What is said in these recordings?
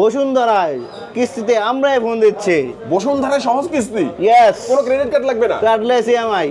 বসুন্ধরায় কিস্তিতে আমরাই ফোন দিচ্ছি। বসুন্ধরায় সহজ কিস্তি? ইয়েস কোনো ক্রেডিট কার্ড লাগবে না? কার্ডলেস ইএমআই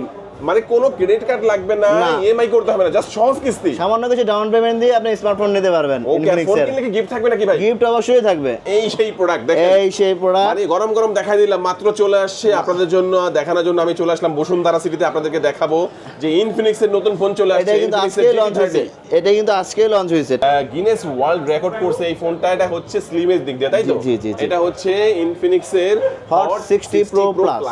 মানে কোনো ক্রেডিট কার্ড লাগবে না। ইএমআই করতে হবে না জাস্ট সহজ কিস্তি। সামান্য কিছু ডাউন পেমেন্ট দিয়ে আপনি স্মার্টফোন নিতে পারবেন ওকে ফোন কিনলে কি গিফট থাকবে নাকি ভাই? গিফট অবশ্যই থাকবে। এই সেই প্রোডাক্ট দেখেন। এই সেই প্রোডাক্ট মানে গরম গরম দেখাই দিলাম মাত্র চলে আসছে আপনাদের জন্য দেখানোর জন্য আমি চলে আসলাম বসুন্ধরা সিটিতে আপনাদেরকে দেখাবো যে ইনফিনিক্স এর নতুন ফোন চলে আসছে এটা কিন্তু আজকেই লঞ্চ হয়েছে। এটা কিন্তু আজকেই লঞ্চ হয়েছে। গিনেস ওয়ার্ল্ড রেকর্ড করছে এই ফোনটা এটা হচ্ছে স্লিমের দিক দিয়ে তাই তো? জি, জি। এটা হচ্ছে ইনফিনিক্স এর হট সিক্সটি প্রো প্লাস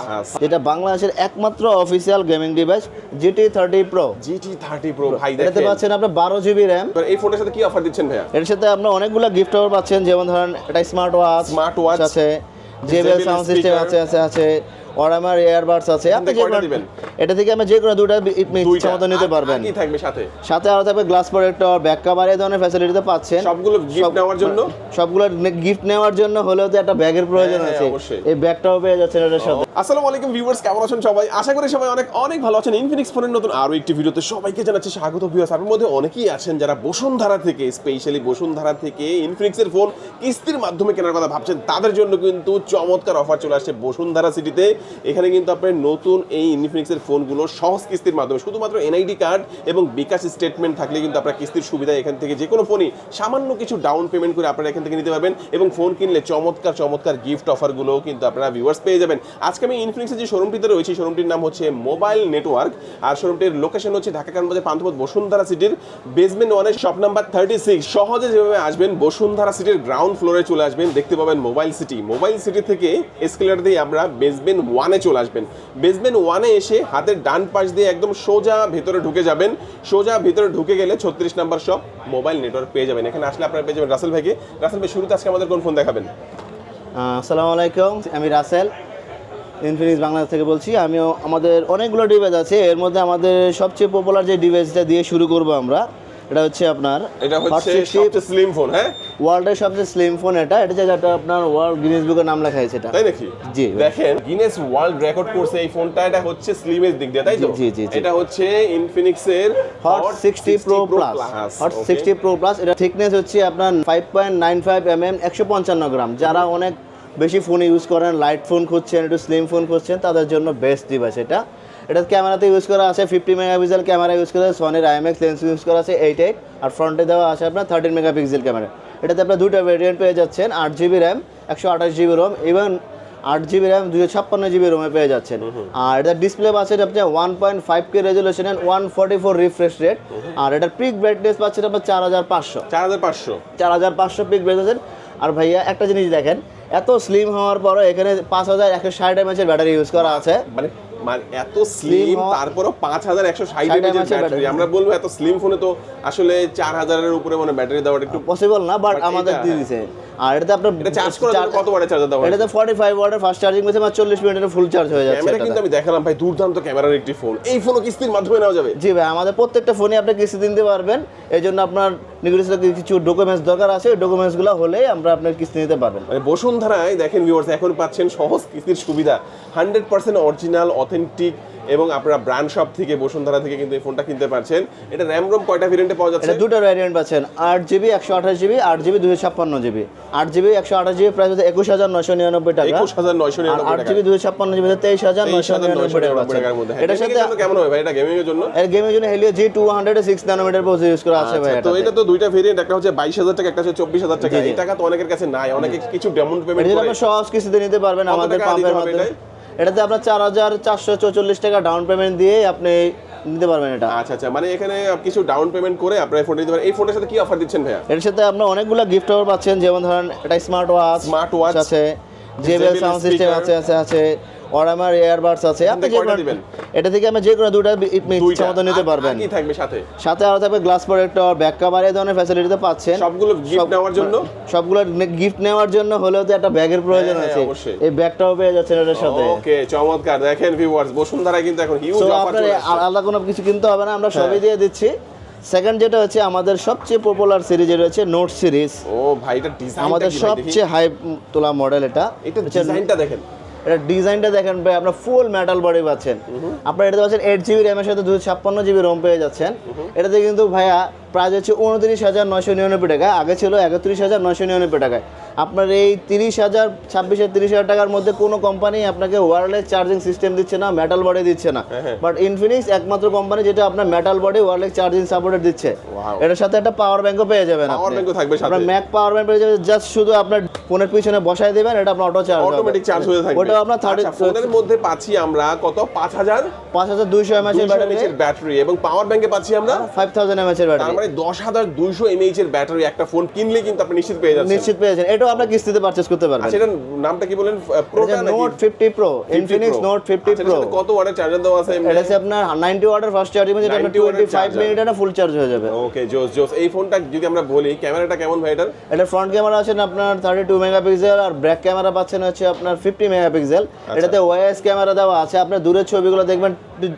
যেটা বাংলাদেশের একমাত্র official gaming device GT thirty pro GT thirty pro ভাই এটাতে পাচ্ছেন আপনার বারো জিবি র্যাম এই ফোনের সাথে কি অফার দিচ্ছেন ভাইয়া? এর সাথে আপনার অনেকগুলো গিফট অফার পাচ্ছেন যেমন ধরেন এটা স্মার্ট ওয়াচ স্মার্ট ওয়াচ আছে জেবিএল সাউন্ড সিস্টেম আছে আছে আছে। এয়ারবাডস আছে আপনি কয়টা দিবেন? এটা থেকে আমি যে কোনো দুটো ইচ্ছা মতো নিতে পারবেন। কি থাকবে সাথে? সাথে আরও থাকবে গ্লাস প্রোটেক্টর ব্যাক কভার এই ধরনের ফ্যাসিলিটিতে পাচ্ছেন। সবগুলো সব- নেওয়ার জন্য? সবগুলো গিফট নেওয়ার জন্য হলেও তো একটা ব্যাগের প্রয়োজন হ্যাঁ, আছে। এই ব্যাগটাও পেয়ে যাচ্ছেন এটার সাথে। আসসালামু আলাইকুম ভিউয়ার্স কেমন আছেন সবাই? আশা করি সবাই অনেক অনেক ভালো আছেন। ইনফিনিক্স ফোনের নতুন আরও একটি ভিডিওতে সবাইকে জানাচ্ছি স্বাগত ভিউয়ার্স আপনার মধ্যে অনেকেই আছেন যারা বসুন্ধরা থেকে স্পেশালি বসুন্ধরা থেকে ইনফিনিক্সের ফোন কিস্তির মাধ্যমে কেনার কথা ভাবছেন। তাদের জন্য কিন্তু চমৎকার অফার চলে আসছে বসুন্ধরা সিটিতে এখানে কিন্তু আপনার নতুন এই ইনফিনিক্সের ফোনগুলো সহজ কিস্তির মাধ্যমে, শুধুমাত্র এনআইডি কার্ড এবং বিকাশ স্টেটমেন্ট থাকলে কিন্তু আপনার কিস্তির সুবিধা এখান থেকে যে কোনো ফোনই সামান্য কিছু ডাউন পেমেন্ট করে আপনারা এখান থেকে নিতে পারবেন এবং ফোন কিনলে চমৎকার চমৎকার গিফট অফারগুলো কিন্তু আপনারা ভিউয়ার্স পেয়ে যাবেন। আজকে আমি ইনফিনিক্সের যে শোরুমটিতে রয়েছে শোরুমটির নাম হচ্ছে মোবাইল নেটওয়ার্ক আর শোরুমটির লোকেশন হচ্ছে ঢাকা কানবাজার পান্থপথ বসুন্ধরা সিটির বেসমেন্ট ওয়ানের শপ নাম্বার থার্টি সিক্স সহজে যেভাবে আসবেন, বসুন্ধরা সিটির গ্রাউন্ড ফ্লোরে চলে আসবেন, দেখতে পাবেন মোবাইল সিটি মোবাইল সিটি থেকে এসকেলেটর দিয়ে আমরা বেসমেন্ট ওয়ানে চলে আসবেন। বেসমেন্ট ওয়ানে এসে হাতের ডান পাশ দিয়ে একদম সোজা ভেতরে ঢুকে যাবেন। সোজা ভেতরে ঢুকে গেলে ছত্রিশ নাম্বার সব মোবাইল নেটওয়ার্ক পেয়ে যাবেন। এখানে আসলে আপনারা পেয়ে যাবেন রাসেল ভাইকে। রাসেল ভাই, শুরুতে আজকে আমাদের কোন ফোন দেখাবেন? আসসালামু আলাইকুম, আমি রাসেল ইনফিনিক্স বাংলাদেশ থেকে বলছি। আমিও আমাদের অনেকগুলো ডিভাইস আছে। এর মধ্যে আমাদের সবচেয়ে পপুলার যে ডিভাইসটা দিয়ে শুরু করব আমরা এটা হচ্ছে আপনার এটা হচ্ছে সবচেয়ে স্লিম ফোন হ্যাঁ? ওয়ার্ল্ডের সবচেয়ে স্লিম ফোন এটা। এটা যেটা আপনার ওয়ার্ল্ড গিনেস বুকের নাম লেখা আছে এটা। তাই নাকি? জি। দেখেন গিনেস ওয়ার্ল্ড রেকর্ড করছে এই ফোনটা এটা হচ্ছে স্লিমের দিক দিয়ে তাই তো? জি, জি। এটা হচ্ছে ইনফিনিক্স এর hot sixty pro plus hot sixty pro plus এটা থিকনেস হচ্ছে আপনার five point nine five M M একশো পঞ্চান্ন গ্রাম যারা অনেক বেশি ফোন ইউজ করেন লাইট ফোন খুঁজছেন একটু স্লিম ফোন খুঁজছেন তাদের জন্য বেস্ট ডিভাইস এটা। এটা ক্যামেরাতে ইউজ করা আছে ফিফটি মেগাপিক্সেল ক্যামেরা ইউজ করা আছে সনির আইএমএক্স লেন্স ইউজ করা আছে এইট এইট আর ফ্রন্টে দেওয়া আছে আপনার থার্টিন মেগাপিক্সেল ক্যামেরা। এটাতে আপনার দুটো ভেরিয়েন্ট পেয়ে যাচ্ছেন আট জিবি র্যাম একশো আঠাশ জিবি রোম ইভেন আট জিবি র্যাম দুশো ছাপ্পান্ন জিবি রোমে পেয়ে যাচ্ছেন। আর এটার ডিসপ্লে পাচ্ছেন আপনি one point five K resolution one forty four refresh rate আর এটার পিক ব্রাইটনেস পাচ্ছেন আপনার চার হাজার পাঁচশো। চার হাজার পাঁচশো। চার হাজার পাঁচশো পিক ব্রাইটনেস আর ভাইয়া একটা জিনিস দেখেন এত স্লিম হওয়ার পরও এখানে পাঁচ হাজার একশো ষাট এমএচের ব্যাটারি ইউজ করা আছে। মানে মানে এত স্লিম তারপরও পাঁচ হাজার একশো ষাট 60 ব্যাটারি আমরা বলব এত স্লিম ফোনে তো আসলে চার হাজারের উপরে মানে ব্যাটারি দেওয়াটা একটু পসিবল না বাট আমাদের এটা- দিয়ে দিছে। আর এটাতে আপনার এটা চার্জ জন্য কত ওয়াটের চার্জার দেওয়া এটাতে ফর্টি ফাইভ ওয়াটের ফাস্ট চার্জিং মেশিন আর চল্লিশ মিনিটের ফুল চার্জ হয়ে যাচ্ছে ক্যামেরা কিন্তু আমি দেখালাম ভাই দুর্দান্ত ক্যামেরার একটি ফোন এই ফোনও কিস্তির মাধ্যমে নেওয়া যাবে। জি ভাই আমাদের প্রত্যেকটা ফোনে আপনি কিস্তি দিতে পারবেন। এই জন্য আপনার নির্দিষ্ট কিছু ডকুমেন্টস দরকার আছে, ওই ডকুমেন্টসগুলো হলেই আমরা আপনার কিস্তি নিতে পারবেন। মানে বসুন্ধরায়, দেখেন ভিউয়ার্স এখন পাচ্ছেন সহজ কিস্তির সুবিধা। হান্ড্রেড পার্সেন্ট অরিজিনাল অথেন্টিক এবং আপনারা ব্র্যান্ড শপ থেকে বসুন্ধরা থেকে কিন্তু এই ফোনটা কিনতে পারছেন। এটা র্যাম রোম কয়টা ভেরিয়েন্টে পাওয়া যাচ্ছে? এটা দুটো ভ্যারিয়েন্ট পাচ্ছেন। আট জিবি একশো আঠাশ জিবি আট জিবি দুশো ছাপ্পান্ন জিবি আট জিবি একশো আঠাশ জিবি প্রাইস হচ্ছে একুশ হাজার নশো নিরানব্বই টাকা। একুশ হাজার নয়শো আর নিরানব্বই আট জিবি দুশো ছাপ্পান্ন জিবি তেইশ হাজার নয়শো নিরানব্বই টাকা নিরানব্বই টাকার মধ্যে। এটার এটার সাথে কেমন হবে ভাই? এটা গেমিং এর জন্য? এর গেমের জন্য Helio G two hundred six nanometre pose use করা আছে ভাই আচ্ছা, তো এটা তো দুইটা ভেরিয়েন্ট একটা হচ্ছে বাইশ হাজার টাকা একটা হচ্ছে চব্বিশ হাজার টাকা। এই টাকা তো অনেকের কাছে নাই। অনেকে কিছু ডাউন পেমেন্ট করে। সহজ কিস্তিতে নিতে পারবেন আমাদের পাম্পের মাধ্যমে এটাতে আপনার চার হাজার চারশো চৌচল্লিশ টাকা ডাউন পেমেন্ট দিয়ে আপনি নিতে পারবেন এটা। আচ্ছা আচ্ছা মানে এখানে কিছু ডাউন পেমেন্ট করে আপনার ফোনটা নিতে পারেন। এই ফোনের সাথে কি অফার দিচ্ছেন ভাইয়া? এর সাথে আপনার অনেকগুলো গিফট অফার পাচ্ছেন যেমন ধরেন এটা স্মার্ট ওয়াচ স্মার্ট ওয়াচ আছে জেবেল সাউন্ড সিস্টেম আছে আছে আছে ওরামার এয়ারবাডস আছে। আপনি যে এটা থেকে আমি যে কোনো দুটো ইচ্ছা মতো নিতে পারবেন। কি থাকবে সাথে? সাথে আরও থাকবে গ্লাস প্রোটেক্টর ব্যাক কভার এই ধরনের ফ্যাসিলিটিতে পাচ্ছেন। সবগুলো সব- নেওয়ার জন্য? সবগুলো গিফট নেওয়ার জন্য হলেও তো একটা ব্যাগের প্রয়োজন হ্যাঁ, আছে। এই ব্যাগটাও পেয়ে যাচ্ছেন এটার সাথে। ওকে চমৎকার। দেখেন ভিউয়ার্স বসুন্ধরা কিন্তু এখন হিউজ অফার চলে আলাদা কোনো কিছু কিনতে হবে না আমরা সবই হ্যাঁ। দিয়ে দিচ্ছি। সেকেন্ড যেটা হচ্ছে আমাদের সবচেয়ে পপুলার সিরিজ রয়েছে নোট সিরিজ ও ভাই এটা ডিজাইন আমাদের সবচেয়ে হাই তোলা মডেল এটা। এটা ডিজাইনটা দেখেন। এটা ডিজাইনটা দেখেন ভাই আপনার ফুল মেটাল বডি পাচ্ছেন। আপনার এটাতে পাচ্ছেন এইট জিবি র্যামের সাথে দুশো ছাপ্পান্ন জিবি রোম পেয়ে যাচ্ছেন। এটাতে কিন্তু ভাইয়া প্রাইস হচ্ছে উনত্রিশ হাজার নয়শো নিরানব্বই টাকা আগে ছিল একত্রিশ হাজার নয়শো নিরানব্বই টাকায়। আপনার এই তিরিশ হাজার ছাব্বিশ হাজার তিরিশ হাজার টাকার মধ্যে কোনো কোম্পানি আপনাকে ওয়্যারলেস চার্জিং সিস্টেম দিচ্ছে না মেটাল বডি দিচ্ছে না। হ্যাঁ, হ্যাঁ। বাট ইনফিনিক্স একমাত্র কোম্পানি যেটা আপনার metal body wireless charging supported দিচ্ছে। এটার সাথে একটা পাওয়ার ব্যাংকও পেয়ে যাবেন। থাকবে আপনার ম্যাক পাওয়ার ব্যাংক পেয়ে যাবেন জাস্ট শুধু আপনার ফোনের পিছনে বসায় দিবেন এটা আপনার অটো চার্জ অটোমেটিক চার্জ হয়ে থাকবে। ওটা আপনার থার্টি আচ্ছা, ফোনের মধ্যে পাচ্ছি আমরা কত? পাঁচ হাজার? পাঁচ হাজার দুইশো এমএচ এর ব্যাটারি ব্যাটারি এবং পাওয়ার ব্যাংকে পাচ্ছি আমরা? ফাইভ থাউজেন্ড এমএচ এর তার ব্যাটারি মানে দশ হাজার দুইশো এমএইচ এর ব্যাটারি একটা ফোন কিনলে কিন্তু আপনি নিশ্চিত পেয়ে যাচ্ছেন। নিশ্চিত পেয়ে যাচ্ছেন। এটাও আপনার কিস্তিতে পারচেজ করতে পারবেন। আচ্ছা নামটা কি বলেন প্রোটা নাকি note fifty pro Infinix note fifty আচ্ছা, এটার প্রো সাথে কত ওয়াটের চার্জার দেওয়া আছে এটা হচ্ছে আপনার নাইনটি ওয়াটের ফার্স্ট চার্জিং যেটা 90 টোয়েন্টি ফাইভ charger। মিনিটে না ফুল চার্জ হয়ে যাবে। ওকে জোস জোস। এই ফোনটা যদি আমরা বলি ক্যামেরাটা কেমন ভাই এটার? এটা ফ্রন্ট ক্যামেরা আছে আপনার থার্টি টু মেগাপিক্সেল আর ব্যাক ক্যামেরা পাচ্ছেন হচ্ছে আপনার ফিফটি মেগাপিক্সেল আচ্ছা। এটাতে ওয়াইএস ক্যামেরা দেওয়া আছে। আপনার দূরের ছবিগুলো দেখবেন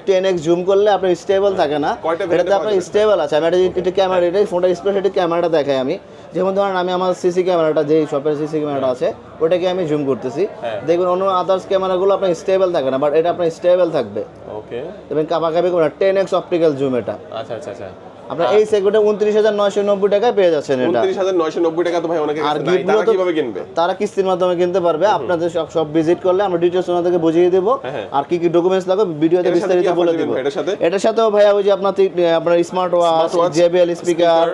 টেন এক্স জুম করলে আপনার স্টেবল থাকে না। এটাতে আপনার স্টেবল আছে। আমি এটা ক্যামেরা এটা ফোনটা স্পেশালি ক্যামেরাটা দেখাই আমি। যেমন ধরেন আমি আমার সিসি ক্যামেরাটা যেই শপের সিসি ক্যামেরাটা আছে ওটাকে আমি জুম করতেছি। হ্যাঁ। দেখবেন অন্য আদার্স ক্যামেরাগুলো আপনার স্টেবল থাকে না বাট এটা আপনার স্টেবল থাকবে। ওকে এবং কাপাকাপি করে টেন এক্স অপটিক্যাল জুম এটা। আচ্ছা আচ্ছা আচ্ছা। আপনার এই সেগমেন্টে উনত্রিশ হাজার নয়শো নব্বই টাকায় পেয়ে যাচ্ছেন এটা। উনত্রিশ হাজার নয়শো নব্বই টাকা তো ভাই অনেকে আর গিফটগুলো কীভাবে কিনবে? তারা কিস্তির মাধ্যমে কিনতে পারবে। আপনাদের সব সব ভিজিট করলে আমরা ডিটেলস ওনাদেরকে বুঝিয়ে দেব। হ্যাঁ, হ্যাঁ। আর কি কি ডকুমেন্টস লাগবে ভিডিওতে বিস্তারিত বলে দেব। এটার সাথে? এটার সাথেও ভাইয়া ওই যে আপনার আপনার smart watch JBL speaker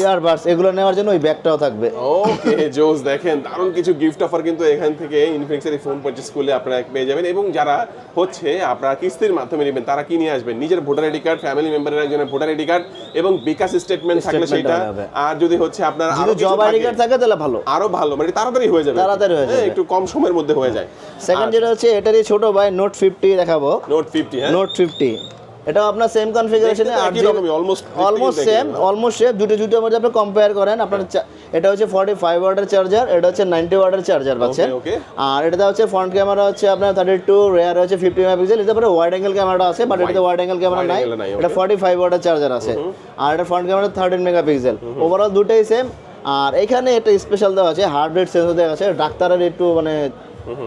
earbuds এগুলো নেওয়ার জন্য ওই ব্যাগটাও থাকবে। ওকে জোস দেখেন দারুণ কিছু গিফট অফার কিন্তু এখান থেকে ইনফিনিক্সের ফোন পারচেস করলে আপনারা পেয়ে যাবেন। এবং যারা হচ্ছে আপনারা কিস্তির মাধ্যমে নেবেন তারা কি নিয়ে আসবেন? নিজের ভোটার আইডি কার্ড ফ্যামিলি মেম্বারের একজনের ভোটার আইডি কার্ড এবং বিকাশ স্টেটমেন্ট থাকলে সেটা আর যদি হচ্ছে আপনার আরও জব আইডি থাকে, কার্ড থাকে তাহলে ভালো। আরও ভালো মানে তাড়াতাড়ি হয়ে যাবে। তাড়াতাড়ি হয়ে হ্যাঁ, যাবে। একটু কম সময়ের মধ্যে হয়ে যায়। সেকেন্ড যেটা হচ্ছে এটা এটারই ছোট ভাই নোট ফিফটি দেখাবো। নোট ফিফটি হ্যাঁ। নোট ফিফটি এটাও আপনার সেম কনফিগারেশনে আর কি রকমই, almost almost same almost same দুটো দুটোর মধ্যে আপনি কম্পেয়ার করেন আপনার চা- এটা হচ্ছে ফর্টি ফাইভ ওয়াটের চার্জার এটা হচ্ছে নাইনটি ওয়াটের চার্জার পাচ্ছেন আর এটাতে হচ্ছে ফ্রন্ট ক্যামেরা হচ্ছে আপনার থার্টি টু রেয়ার হচ্ছে ফিফটি মেগাপিক্সেল এটাতে পরে ওয়াইড অ্যাঙ্গেল ক্যামেরা আছে বাট এটাতে ওয়াইড অ্যাঙ্গেল ক্যামেরা নাই। এটা ফর্টি ফাইভ ওয়াটের চার্জার আছে। আর এটা front camera thirteen megapixel overall দুটোই সেম আর এখানে একটা স্পেশাল দেওয়া আছে হার্ট রেট সেন্সর দেওয়া আছে ডাক্তারের একটু মানে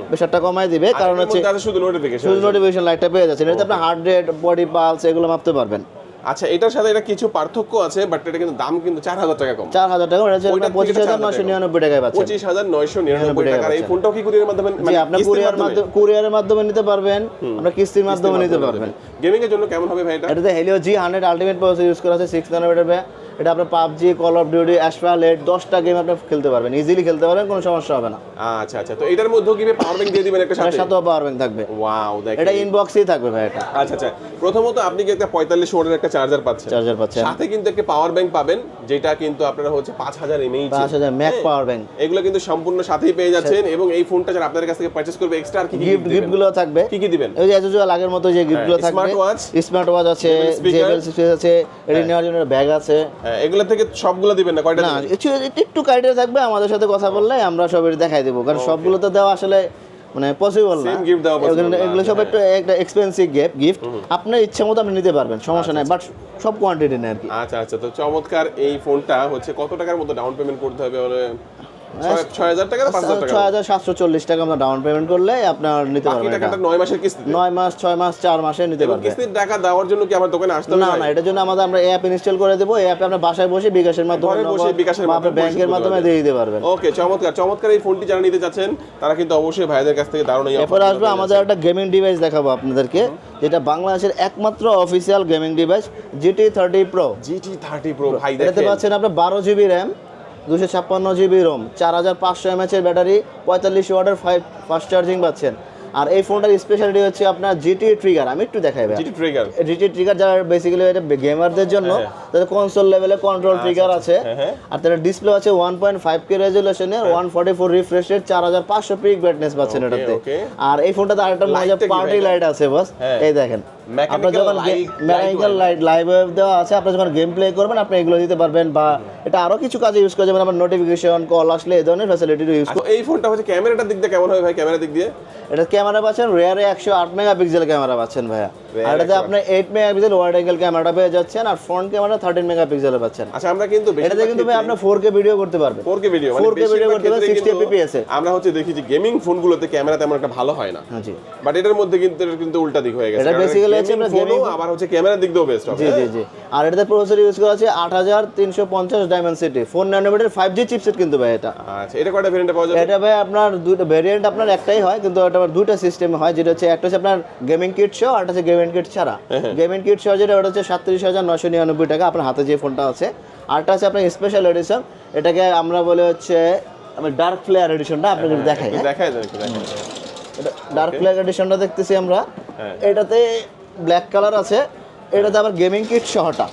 প্রেশারটা কমায় দিবে কারণ হচ্ছে শুধু নোটিফিকেশন শুধু নোটিফিকেশন লাইটটা পেয়ে যাচ্ছে এটাতে আপনার হার্ট রেট বডি পালস এগুলো মাপতে পারবেন। আচ্ছা এটার সাথে এটা কিছু পার্থক্য আছে বাট এটা কিন্তু দাম কিন্তু চার হাজার টাকা কম। চার হাজার টাকা ওটা পঁচিশ হাজার 4,000 নশো টাকা। নিরানব্বই টাকায় পাচ্ছেন। পঁচিশ হাজার নয়শো নিরানব্বই টাকা। টাকার এই। ফোনটাও কি কুরিয়ার মাধ্যমে মানে আপনি কুরিয়ার মাধ্যমে কুরিয়ারের মাধ্যমে নিতে পারবেন আপনার কিস্তির মাধ্যমে নিতে পারবেন। গেমিং এর জন্য কেমন হবে ভাই এটা? এটাতে Helio G hundred ultimate processor use করা আছে সিক্স নানোমিটার এটা আপনার PUBG call of duty Asphalt দশটা গেম আপনি খেলতে পারবেন। ইজিলি খেলতে পারবেন কোনো সমস্যা হবে না। আচ্ছা আচ্ছা। তো এটার মধ্যেও কি পাওয়ার ব্যাংক দিয়ে দিবেন একটা সাথে? সাথেও পাওয়ার ব্যাংক থাকবে। ওয়াও দেখেন। এটা ইনবক্সেই থাকবে ভাই এটা। আচ্ছা আচ্ছা। প্রথমত আপনি কি একটা পঁয়তাল্লিশ ওয়াটের একটা চার্জার পাচ্ছেন? চার্জার পাচ্ছেন সাথে কিন্তু একটা পাওয়ার ব্যাংক পাবেন যেটা কিন্তু আপনারা হচ্ছে পাঁচ হাজার এমএইচ পাঁচ হাজার ম্যাক পাওয়ার ব্যাংক এগুলো কিন্তু সম্পূর্ণ সাথেই পেয়ে যাচ্ছেন এবং এই ফোনটা যারা আপনাদের কাছ থেকে পারচেজ করবে এক্সট্রা আর কি কি গিফট? গিফটগুলো থাকবে। কি কি দিবেন? এই যে এজ ইউজুয়াল আগের মতো যে গিফটগুলো হ্যাঁ, থাকবে। ওয়াচ স্মার্ট ওয়াচ আছে জেবেল স্পিকার আছে এটি নেওয়ার জন্য ব্যাগ আছে। হ্যাঁ, এগুলো থেকে সবগুলো দিবেন না? কয়টা না একটু একটু ক্রাইটেরিয়া থাকবে আমাদের সাথে কথা বললে আমরা সব দেখাই দেবো কারণ সবগুলো তো দেওয়া আসলে মানে পসিবল না। গিফট দেওয়া এগুলো- সব হ্যাঁ। একটু একটা এক্সপেন্সিভ গিফট গিফট আপনার ইচ্ছা মতো আপনি নিতে পারবেন সমস্যা নাই বাট সব কোয়ান্টিটি নেই আর কি। আচ্ছা আচ্ছা তো চমৎকার এই ফোনটা হচ্ছে কত টাকার মতো ডাউন পেমেন্ট করতে হবে? বলে ছয়- ছয় হাজার টাকা না পাঁচ হাজার টাকা? ছয় হাজার সাতশো চল্লিশ টাকা আমরা ডাউন পেমেন্ট করলে আপনার নিতে পারবেন নয় মাসের কিস্তি নয় মাস ছয় মাস চার মাসে নিতে পারবেন। কিস্তির টাকা দেওয়ার জন্য কি আমার দোকানে আসতে না না এটার জন্য আমাদের আমরা অ্যাপ ইনস্টল করে দেবো। অ্যাপে আপনার বাসায় বসে বিকাশের মাধ্যমে বসে বিকাশের মাধ্যমে ব্যাংকের মাধ্যমে দিয়ে দিতে পারবেন। ওকে চমৎকার চমৎকার এই ফোনটি যারা নিতে চাচ্ছেন তারা কিন্তু অবশ্যই ভাইদের কাছ থেকে দারুণ এই এরপর আসবে আমাদের একটা গেমিং ডিভাইস দেখাবো আপনাদেরকে যেটা বাংলাদেশের একমাত্র official gaming device GT thirty pro GT thirty pro ভাই এটাতে পাচ্ছেন আপনার বারো জিবি র্যাম দুশো ছাপ্পান্ন জিবি রোম চার হাজার পাঁচশো এমএচ এর ব্যাটারি পঁয়তাল্লিশ ওয়াটের ফাইভ ফাস্ট চার্জিং পাচ্ছেন। আর এই ফোনটার স্পেশালিটি হচ্ছে আপনার জিটি ট্রিগার আমি একটু দেখাই জিটি ট্রিগার জিটি ট্রিগার যারা বেসিক্যালি এটা গেমারদের জন্য তাদের কনসোল লেভেলে কন্ট্রোল ট্রিগার আছে। হ্যাঁ, হ্যাঁ। আর তাদের ডিসপ্লে আছে one point five K রেজুলেশনের one forty four refresh rate চার হাজার পাঁচশো পিক ব্রাইটনেস পাচ্ছেন এটাতে। আর এই ফোনটাতে আরেকটা মজা পার্টি লাইট আছে বস হ্যাঁ। এই দেখেন। আপনার যখন মেকানিক্যাল লাইট লাইভ ওয়েভ দেওয়া আছে আপনি যখন গেম প্লে করবেন আপনি এগুলো দিতে পারবেন বা এটা আরও কিছু কাজে ইউজ করা যাবে আমার নোটিফিকেশন কল আসলে এই ধরনের ফ্যাসিলিটি ইউজ এই ফোনটা হচ্ছে ক্যামেরাটার দিক দিয়ে কেমন হবে ভাই ক্যামেরার দিক দিয়ে? এটা ক্যামেরা পাচ্ছেন রেয়ারে একশো আট মেগাপিক্সেল ক্যামেরা পাচ্ছেন ভাইয়া। আর এটাতে আপনার এইট মেগাপিক্সেল ওয়াইড অ্যাঙ্গেল ক্যামেরাটা পেয়ে যাচ্ছেন আর ফ্রন্ট ক্যামেরা থার্টিন পাচ্ছেন। আচ্ছা আমরা কিন্তু এটাতে কিন্তু ভাই ফোর কে ভিডিও করতে পারবেন। 4K ভিডিও 4K ভিডিও করতে পারবেন 60 fps এ। আমরা হচ্ছে দেখি যে গেমিং ফোনগুলোতে ক্যামেরা তেমন একটা ভালো হয় না। হ্যাঁ জি। বাট এটার মধ্যে কিন্তু কিন্তু উল্টা দিক হয়ে গেছে। এটা হচ্ছে আমরা gaming- আবার হচ্ছে ক্যামেরার দিক দিয়েও বেস্ট হবে। জি জি জি। আর এটাতে প্রসেসর ইউজ করা আছে আট হাজার তিনশো পঞ্চাশ Dimensity four nanometre five G chipset কিন্তু ভাই এটা। আচ্ছা এটা কয়টা ভেরিয়েন্টে পাওয়া যাবে? এটা ভাই আপনার দুইটা ভেরিয়েন্ট আপনার একটাই হয় কিন্তু এটা আবার দুইটা সিস্টেমে হয় যেটা হচ্ছে একটা হচ্ছে আপনার গেমিং কিট সহ আর একটা হচ্ছে গেমিং কিট ছাড়া। হ্যাঁ, গেমিং কিট সহ যেটা ওটা হচ্ছে সাতত্রিশ হাজার নশো নিরানব্বই টাকা আপনার হাতে যে ফোনটা আছে। আরটা আছে আপনার স্পেশাল এডিশন এটাকে আমরা বলে হচ্ছে আমি ডার্ক ফ্লেয়ার এডিশনটা আপনাকে দেখাই হ্যাঁ। দেখায় দেন একটু দেখায় ডার্ক ফ্লেয়ার এডিশনটা দেখতেছি আমরা। হ্যাঁ। এটাতে ব্ল্যাক কালার আছে এটাতে আবার গেমিং কিট সহটা।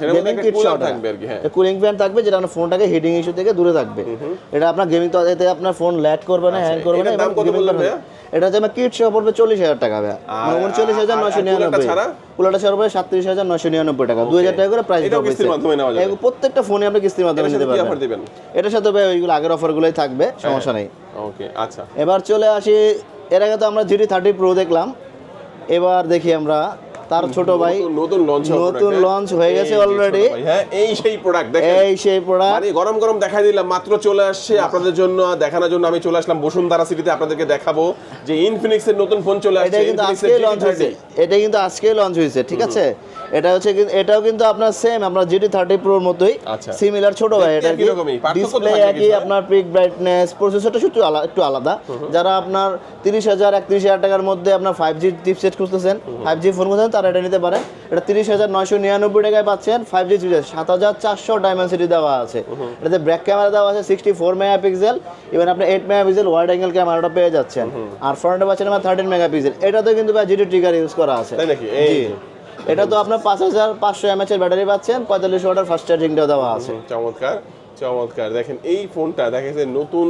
গেমিং কিট সহটা। থাকবে আর কি হ্যাঁ। কুলিং ফ্যান থাকবে যেটা আপনার ফোনটাকে হিটিং ইস্যু থেকে দূরে থাকবে। এটা আপনার গেমিং তো এতে আপনার ফোন করবে না হ্যাং করবে না আচ্ছা, এবং করবে। এটা হচ্ছে আমার কিট সহ পড়বে চল্লিশ হাজার টাকা আর- উনচল্লিশ হাজার নশো নিরানব্বই। ছাড়া? কুলাটা ছাড়া পড়বে সাতত্রিশ হাজার নশো নিরানব্বই টাকা। দুই হাজার টাকা করে প্রাইস যাবে? প্রত্যেকটা ফোনে আপনি কিস্তির মাধ্যমে নিতে পারবেন। এটার সাথে ভাই ওইগুলো আগের অফারগুলোই থাকবে সমস্যা নেই। ওকে আচ্ছা। এবার চলে আসি এর আগে তো আমরা জিটি থার্টি প্রো দেখলাম। এবার দেখি আমরা তার ছোট ভাই নতুন- লঞ্চ নতুন লঞ্চ হয়ে গেছে অলরেডি হ্যাঁ এই সেই প্রোডাক্ট দেখেন। এই সেই প্রোডাক্ট মানে গরম গরম দেখাই দিলাম মাত্র চলে আসছে আপনাদের জন্য দেখানোর জন্য আমি চলে আসলাম বসুন্ধরা সিটিতে আপনাদেরকে দেখাবো যে ইনফিনিক্সের নতুন ফোন চলে আসছে এটা কিন্তু আজকে লঞ্চ হয়েছে। এটা কিন্তু আজকে লঞ্চ হয়েছে ঠিক আছে? এটা হচ্ছে কিন্তু এটাও কিন্তু আপনার সেম আপনার জিটি থার্টি প্রোর মতোই আচ্ছা। সিমিলার ছোট ভাই এটা তো ডিসপ্লে একই আপনার পিক ব্রাইটনেস প্রসেসরটা আলাদা একটু আলাদা। যারা আপনার তিরিশ হাজার একত্রিশ হাজার টাকার মধ্যে আপনার ফাইভ জি চিপসেট খুঁজতেছেন ফাইভ জি ফোন খুঁজতেছেন তারা এটা নিতে পারেন। এটা তিরিশ হাজার নয়শো নিরানব্বই টাকায় পাচ্ছেন ফাইভ জি চিপসেট সাত হাজার চারশো ডায়মেন্সিটি দেওয়া আছে। এটাতে ব্যাক ক্যামেরা দেওয়া আছে sixty four megapixel even আপনি eight megapixel wide angle ক্যামেরাটা পেয়ে যাচ্ছেন। আর ফ্রন্টে পাচ্ছেন আমার থার্টিন মেগা পিক্সেল এটাতে কিন্তু জিটি ট্রিগার ইউজ করা আছে। তাই নাকি? এই জি। এটা তো আপনার পাঁচ হাজার পাঁচশো এমএচ এর ব্যাটারি পাচ্ছেন পঁয়তাল্লিশ ওয়াটের ফাস্ট চার্জিংটাও দেওয়া আছে। চমৎকার চমৎকার। দেখেন এই ফোনটা দেখা যাচ্ছে নতুন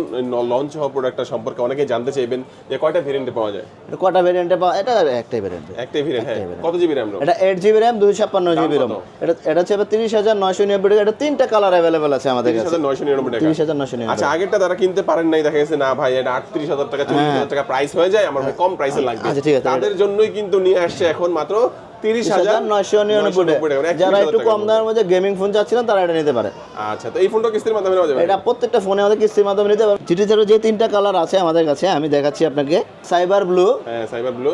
লঞ্চ হওয়া প্রোডাক্টটা সম্পর্কে অনেকে জানতে চাইবেন যে কয়টা ভেরিয়েন্টে পাওয়া যায়। এটা কটা ভেরিয়েন্টে পাওয়া এটা একটাই ভেরিয়েন্ট একটাই ভেরিয়েন্ট হ্যাঁ। কত জিবি র্যাম এটা এইট জিবি র্যাম দুই ছাপ্পান্ন জিবি র্যাম? এটা এটা হচ্ছে তিরিশ হাজার নয়শো নিরানব্বই টাকা। এটা তিনটা কালার অ্যাভেলেবেল আছে আমাদের কাছে। হাজার নয়শো নিরানব্বই টাকা। তিরিশ হাজার নয়শো আচ্ছা নিরানব্বই আগেরটা তারা কিনতে পারেন নাই দেখা গেছে না ভাই এটা আটত্রিশ হাজার টাকা চল্লিশ হাজার টাকা প্রাইস হয়ে যায় আমার ভাই কম প্রাইসে লাগবে। আচ্ছা, ঠিক আছে। তাদের জন্যই কিন্তু নিয়ে আসছে এখন মাত্র তিরিশ হাজার নয়শো নিরানব্বই মানে যারা একটু কম দামের মধ্যে গেমিং ফোন চাচ্ছিলেন তারা এটা নিতে পারে। আচ্ছা তো এই ফোনটা কিস্তির মাধ্যমে নেওয়া যাবে? এটা প্রত্যেকটা ফোনে আমাদের কিস্তির মাধ্যমে নিতে পারে জিটি জিরো যে তিনটা কালার আছে আমাদের কাছে আমি দেখাচ্ছি আপনাকে। সাইবার ব্লু হ্যাঁ সাইবার ব্লু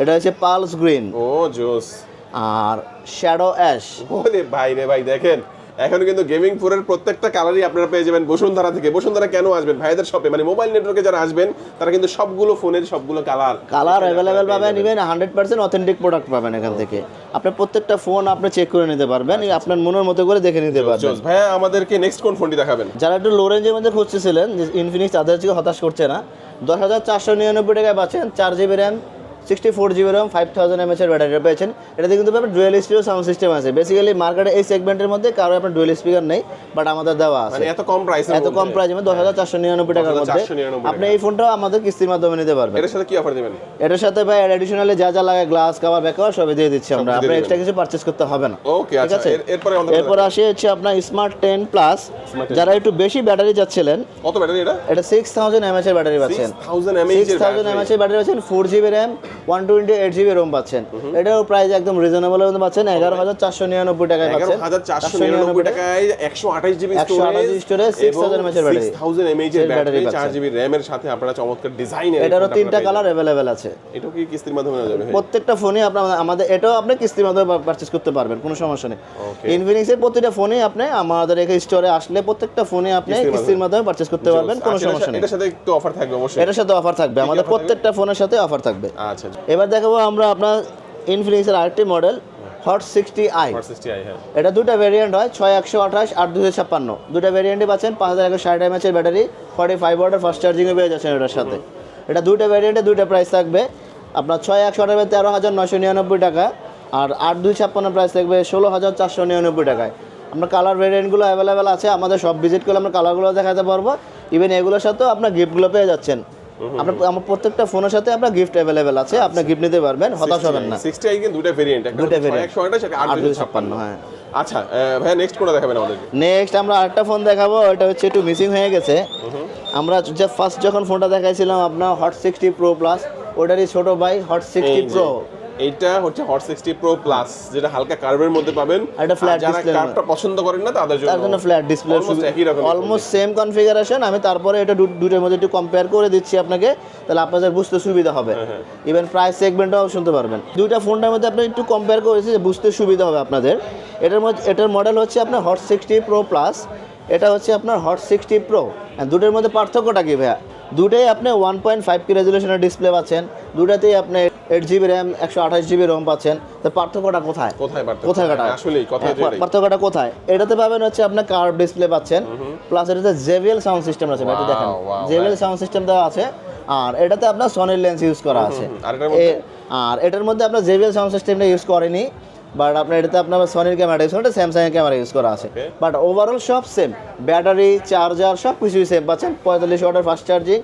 এটা হচ্ছে পালস গ্রিন ও জোস। আর শ্যাডো অ্যাশ ওরে ভাই রে ভাই দেখেন। এখন কিন্তু গেমিং ফোরের প্রত্যেকটা কালারই আপনারা পেয়ে যাবেন বসুন্ধরা থেকে। বসুন্ধরা কেন আসবেন? ভাইদের শপে মানে মোবাইল নেটওয়ার্কে যারা আসবেন তারা কিন্তু সবগুলো ফোনের সবগুলো কালার কালার অ্যাভেলেবেল পাবেন even hundred percent authentic product পাবেন এখান থেকে। আপনি প্রত্যেকটা ফোন আপনি চেক করে নিতে পারবেন আপনার মনের মতো করে দেখে নিতে পারবেন। ভাইয়া আমাদেরকে নেক্সট কোন ফোনটি দেখাবেন? যারা একটু লো রেঞ্জের মধ্যে খুঁজতেছিলেন যে ইনফিনিক্স তাদের থেকে হতাশ করছে না। দশ হাজার চারশো নিরানব্বই টাকায় পাচ্ছেন চার GB RAM sixty four GB RAM five thousand mAh এর ব্যাটারি পেয়েছেন। এটাতে কিন্তু আপনার ডুয়েল স্টিরিও সাউন্ড সিস্টেম আছে। বেসিক্যালি মার্কেটে এই সেগমেন্টের মধ্যে কারও আপনার ডুয়েল স্পিকার নেই বাট আমাদের দেওয়া আছে। মানে এত কম প্রাইস এত কম প্রাইস মানে দশ হাজার চারশো নিরানব্বই টাকার মধ্যে আপনি এই ফোনটাও আমাদের কিস্তির মাধ্যমে নিতে পারবেন। এটার সাথে কি অফার দিবেন? এটার সাথে ভাই অ্যাডিশনালি যা যা লাগে গ্লাস কাভার ব্যাকওয়ার সবই দিয়ে দিচ্ছি আমরা। দিয়ে আপনার এক্সট্রা কিছু পারচেজ করতে হবে না। ওকে ঠিক আচ্ছা আছে? এরপরে এরপর আসি হচ্ছে আপনার স্মার্ট টেন প্লাস যারা একটু বেশি ব্যাটারি যাচ্ছিলেন কত ব্যাটারি এটা? এটা সিক্স থাউজেন্ড এমএচ এর ব্যাটারি পাচ্ছেন। 6000 সিক্স থাউজেন্ড এমএচ এর ব্যাটারি পাচ্ছেন four GB RAM one twenty eight GB ROM পাচ্ছেন এটাও প্রাইস একদম রিজনেবল মধ্যে পাচ্ছেন। এগারো হাজার চারশো নিরানব্বই টাকায় পাচ্ছেন। হাজার চারশো নিরানব্বই টাকায় একশো আঠাশ GB 128 storage, 6000 mAh six thousand এর battery ব্যাটারি চার। জিবি র্যামের সাথে আপনারা চমৎকার ডিজাইনের এটারও তিনটা কালার অ্যাভেলেবেল আছে। এটাও কি কিস্তির মাধ্যমে নেওয়া যাবে? প্রত্যেকটা ফোনে আপনার আমাদের এটাও আপনি কিস্তির মাধ্যমে পারচেস করতে পারবেন কোনো সমস্যা নেই. ইনফিনিক্সের প্রতিটা ফোনে আপনি আমাদের এখানে স্টোরে আসলে প্রত্যেকটা ফোনে আপনি কিস্তির মাধ্যমে। পারচেস করতে পারবেন কোনো আচ্ছা, সমস্যা নেই। এটার সাথে একটু অফার থাকবে অবশ্যই। এটার সাথে অফার থাকবে। আমাদের প্রত্যেকটা ফোনের সাথে অফার থাকবে। আচ্ছা এবার দেখাবো আমরা আপনার ইনফিনিক্সের আরেকটি মডেল হট সিক্সটি আই এটা দুটো ভেরিয়েন্ট হয় ছয় একশো আঠাশ আট দুশো ছাপ্পান্ন। দুটো ভেরিয়েন্টে পাচ্ছেন পাঁচ হাজার একশো ষাট এমএচের ব্যাটারি ফর্টি ফাইভ ওয়াটের ফাস্ট চার্জিংয়ে পেয়ে যাচ্ছেন এটার সাথে। এটা দুটো ভেরিয়েন্টে দুটো প্রাইস থাকবে। আপনার ছয় একশো আঠাশ তেরো হাজার নশো নিরানব্বই টাকা আর আট দুই ছাপ্পান্ন প্রাইস থাকবে ষোলো হাজার চারশো নিরানব্বই টাকায়। আমরা কালার ভেরিয়েন্টগুলো অ্যাভেলেবেল আছে আমাদের সব ভিজিট করলে আমরা কালারগুলো দেখাতে পারব। ইভেন এগুলোর সাথেও আপনার গিফটগুলো পেয়ে যাচ্ছেন। আপনার আমার প্রত্যেকটা ফোনের সাথে আপনার গিফট অ্যাভেলেবেল আছে আপনি গিফট নিতে পারবেন হতাশ হবেন না। সিক্সটি আই কিন্তু দুটো ভেরিয়েন্ট একটা দুইটা হচ্ছে variant। একশো আঠাশ একটা আট আট দুশো দুশো ছাপ্পান্ন। ছাপ্পান্ন হ্যাঁ। আচ্ছা ভাই নেক্সট কোনটা দেখাবেন আমাদেরকে নেক্সট আমরা আরেকটা ফোন দেখাবো ওটা হচ্ছে একটু মিসিং হয়ে গেছে। আমরা যে ফার্স্ট যখন ফোনটা দেখাইছিলাম আপনার হট সিক্সটি প্রো প্লাস ওটারই ছোট ভাই হট সিক্সটি এই যে। প্রো এইটা হচ্ছে হট সিক্সটি প্রো প্লাস যেটা হালকা কার্ভের মধ্যে পাবেন। এটা flat যারা কার্ভটা পছন্দ করেন না তাদের জন্য তার জন্য ফ্ল্যাট ডিসপ্লে একই রকম অলমোস্ট সেম কনফিগারেশন আমি তারপরে এটা দুটোর মধ্যে একটু কম্পেয়ার করে দিচ্ছি আপনাকে তাহলে আপনাদের বুঝতে সুবিধা হবে। ইভেন প্রাইস সেগমেন্টটাও শুনতে পারবেন। দুইটা ফোনটার মধ্যে আপনি একটু কম্পেয়ার করেছি যে বুঝতে সুবিধা হবে আপনাদের। এটার মধ্যে এটার মডেল হচ্ছে আপনার হট সিক্সটি প্রো প্লাস এটা হচ্ছে আপনার হট সিক্সটি প্রো দুটোর মধ্যে পার্থক্যটা কি ভাইয়া? দুটোই আপনি ওয়ান পয়েন্ট ফাইভ কি রেজলিউশনের ডিসপ্লে পাচ্ছেন দুটাতেই আপনি এইট জিবি র্যাম একশো আঠাশ জিবি রোম পাচ্ছেন। তো পার্থক্যটা কোথায়? কোথায় কোথায় কাটা? আসলেই কথাই পার্থক্যটা কোথায়? এটাতে পাবেন হচ্ছে আপনার কার্ভ ডিসপ্লে পাচ্ছেন প্লাস এটাতে জেভিএল সাউন্ড সিস্টেম আছে এটা দেখেন। জেভিএল সাউন্ড সিস্টেম দেওয়া আছে আর এটাতে আপনার সনির লেন্স ইউজ করা আছে। আর এটার মধ্যে? আপনার জেভিএল সাউন্ড সিস্টেমটা ইউজ করেনি বাট আপনার এটাতে আপনার সনির ক্যামেরা ইউজ করে স্যামসাং এর ক্যামেরা ইউজ করা আছে। বাট ওভারঅল সব সেম ব্যাটারি চার্জার সব কিছুই সেম পাচ্ছেন। পঁয়তাল্লিশ ওয়াটের ফাস্ট চার্জিং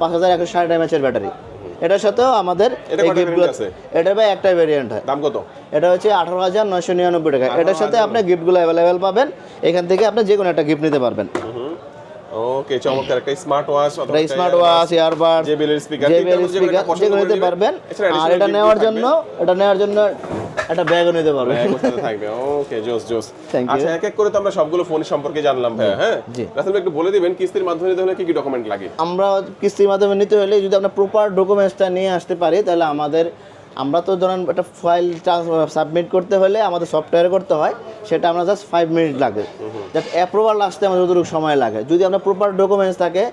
পাঁচ হাজার একশো ষাট এমএচের ব্যাটারি এটার সাথেও আমাদের এটা ভাই একটাই ভেরিয়েন্ট হয়। দাম কত? এটা হচ্ছে আঠারো হাজার নয়শো নিরানব্বই টাকা। এটার সাথে আপনি গিফটগুলো অ্যাভেলেবেল পাবেন। এখান থেকে আপনি যে কোনো একটা গিফট নিতে পারবেন। ওকে চমৎকার। একটা স্মার্ট ওয়াচ এটা স্মার্ট ওয়াচ ইয়ারবাড JBL এর speaker, জেবিএল যে স্পিকার যেগুলো নিতে পারবেন। আর এটা নেওয়ার জন্য এটা নেওয়ার জন্য একটা ব্যাগও নিতে পারবেন ব্যাগ থাকবে। ওকে জোস জোস। আচ্ছা এক এক করে তো আমরা সবগুলো ফোন সম্পর্কে জানলাম ভাই হ্যাঁ? রাসেল একটু বলে দিবেন কিস্তির মাধ্যমে নিতে হলে কি কি ডকুমেন্ট লাগে? আমরা কিস্তির মাধ্যমে নিতে হলে যদি আমরা প্রপার ডকুমেন্টসটা নিয়ে আসতে পারি তাহলে আমাদের আমরা তো ধরেন একটা ফাইল সাবমিট করতে হলে আমাদের সফটওয়্যারে করতে হয় সেটা আমরা জাস্ট ফাইভ মিনিট লাগে। দ্যাট অ্যাপ্রুভাল আসতে আমাদের যতটুকু সময় লাগে। যদি আমরা প্রপার ডকুমেন্টস থাকে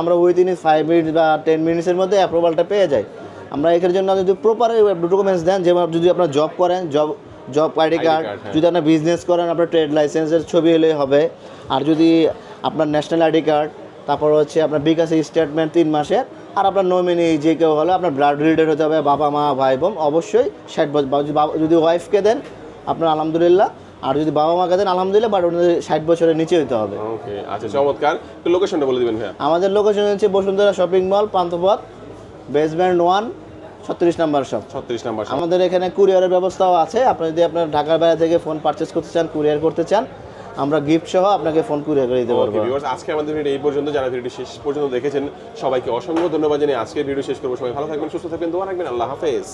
আমরা উইদিন ফাইভ মিনিট বা টেন মিনিটসের মধ্যে অ্যাপ্রুভালটা পেয়ে যাই। আমরা এর জন্য যদি প্রপার ডকুমেন্টস দেন যেমন যদি আপনার জব করেন জব জব আইডি কার্ড। যদি আপনার বিজনেস করেন আপনার ট্রেড লাইসেন্সের ছবি হলেই হবে। আর যদি আপনার ন্যাশনাল আইডি কার্ড তারপর হচ্ছে আপনার বিকাশে স্টেটমেন্ট তিন মাসের আর আপনার নমিনি যে কেউ হলো আপনার ব্লাড রিলেটেড হতে হবে বাবা মা ভাই বোন অবশ্যই ষাট বছর যদি ওয়াইফকে দেন আপনার আলহামদুলিল্লাহ। আর যদি বাবা মাকে দেন আলহামদুলিল্লাহ বাট ওনাদের ষাট বছরের নিচে হতে হবে। ওকে আচ্ছা চমৎকার। লোকেশনটা বলে দিবেন আমাদের লোকেশন হচ্ছে Bashundhara shopping mall Panthapath. Basement one ছত্রিশ নাম্বার শপ ছত্রিশ নাম্বার আমাদের এখানে কুরিয়ারের ব্যবস্থাও আছে। আপনি যদি আপনার ঢাকার বাইরে থেকে ফোন পারচেস করতে চান কুরিয়ার করতে চান আমরা গিফট সহ আপনাকে ফোন কুরিয়ার করে দিতে পারব। ভিউয়ার্স আজকে আমাদের ভিডিও এই পর্যন্ত। যারা ভিডিওটি শেষ পর্যন্ত দেখেছেন সবাইকে অসংখ্য ধন্যবাদ জানিয়ে আজকে ভিডিও শেষ করব। সবাই ভালো থাকবেন সুস্থ থাকবেন দোয়া রাখবেন। আল্লাহ হাফেজ।